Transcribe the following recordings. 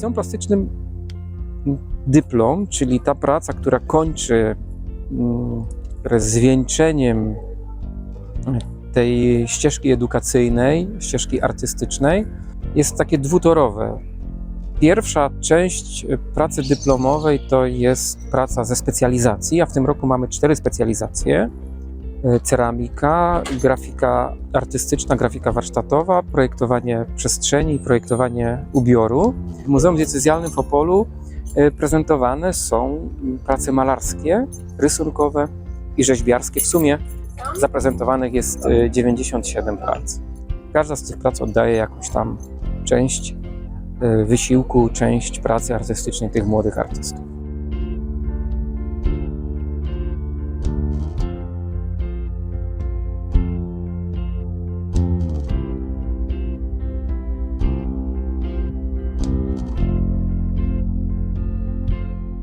Liceum Plastycznym dyplom, czyli ta praca, która kończy mm, zwieńczeniem tej ścieżki edukacyjnej, ścieżki artystycznej, jest takie dwutorowe. Pierwsza część pracy dyplomowej to jest praca ze specjalizacji, a w tym roku mamy cztery specjalizacje. E, Ceramika, grafika artystyczna, grafika warsztatowa, projektowanie przestrzeni projektowanie ubioru. W Muzeum Diecezjalnym w Opolu e, prezentowane są prace malarskie, rysunkowe i rzeźbiarskie. W sumie zaprezentowanych jest e, 97 prac. Każda z tych prac oddaje jakąś tam część e, wysiłku, część pracy artystycznej tych młodych artystów.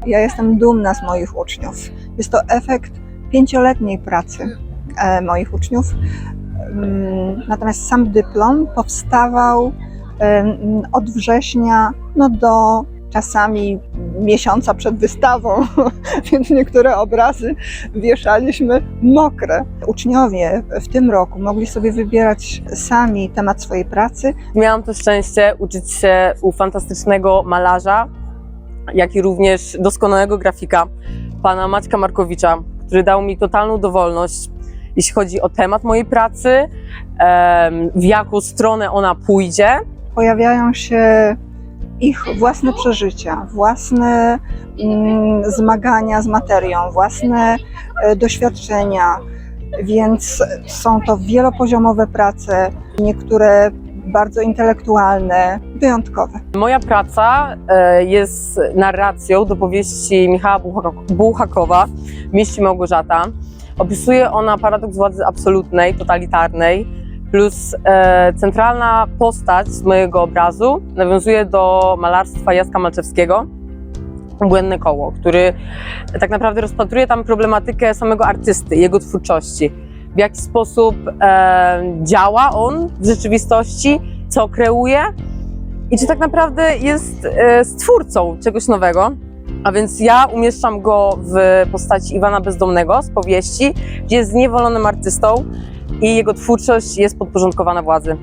Ja jestem dumna z moich uczniów. Jest to efekt pięcioletniej pracy e, moich uczniów. Mm, Natomiast sam dyplom powstawał od września no do czasami miesiąca przed wystawą, więc niektóre obrazy wieszaliśmy mokre. Uczniowie w tym roku mogli sobie wybierać sami temat swojej pracy, Miałam to szczęście uczyć się u fantastycznego malarza, jak i również doskonałego grafika, pana Maćka Markowicza, który dał mi totalną dowolność, jeśli chodzi o temat mojej pracy, w jaką stronę ona pójdzie. pojawiają się ich własne przeżycia, własne mm, zmagania z materią, własne e, doświadczenia, więc są to wielopoziomowe prace, niektóre bardzo intelektualne, wyjątkowe. Moja praca e, jest narracją do powieści Michała Bułhaka- Bułhakowa Mieści Małgorzata. Opisuje ona paradoks władzy absolutnej, totalitarnej, plus e, centralna postać mojego obrazu nawiązuje do malarstwa Jacka Malczewskiego, Błędne Koło, który tak naprawdę rozpatruje tam problematykę samego artysty, jego twórczości. W jaki sposób e, działa on w rzeczywistości, co kreuje i czy tak naprawdę jest e, stwórcą czegoś nowego. A więc ja umieszczam go w postaci Iwana Bezdomnego z powieści, gdzie jest zniewolonym artystą i jego twórczość jest podporządkowana władzy.